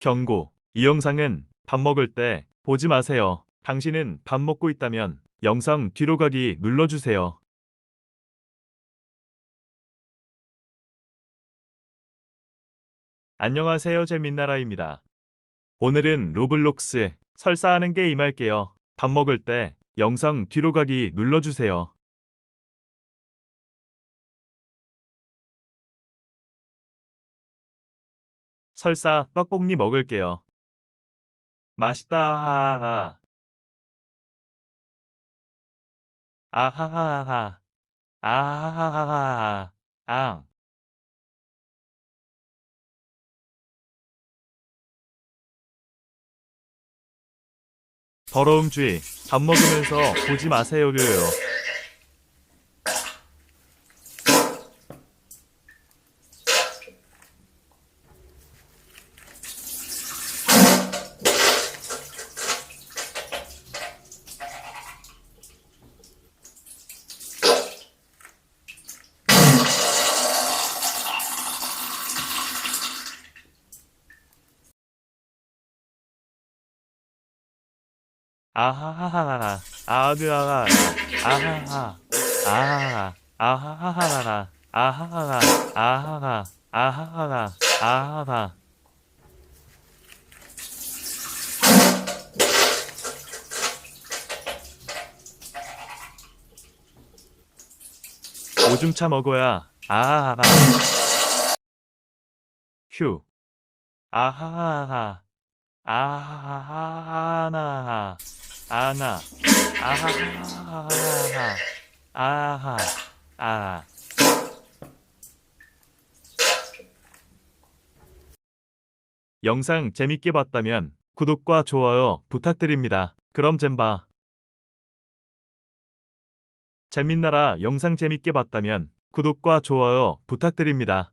경고. 이 영상은 밥 먹을 때 보지 마세요. 당신은 밥 먹고 있다면 영상 뒤로 가기 눌러주세요. 안녕하세요. 재민나라입니다. 오늘은 로블록스 설사하는 게 임할게요. 밥 먹을 때 영상 뒤로 가기 눌러주세요. 설사 떡볶이 먹을게요. 맛있다. 아하하하. 아하하하. 아. 더러움 주의. 밥 먹으면서 보지 마세요 요. 아하하하하. 아드아하. 아하하. 아하하. 아하하하하. 아하하하. 아하하. 아하하하. 아하하. 오줌 차 먹어야 아하하. 휴. 아하하하. 아하하하나. 아나. 아하하하하. 아하. 아. 영상 재밌게 봤다면 구독과 좋아요 부탁드립니다. 그럼 잼바. 재민나라 영상 재밌게 봤다면 구독과 좋아요 부탁드립니다.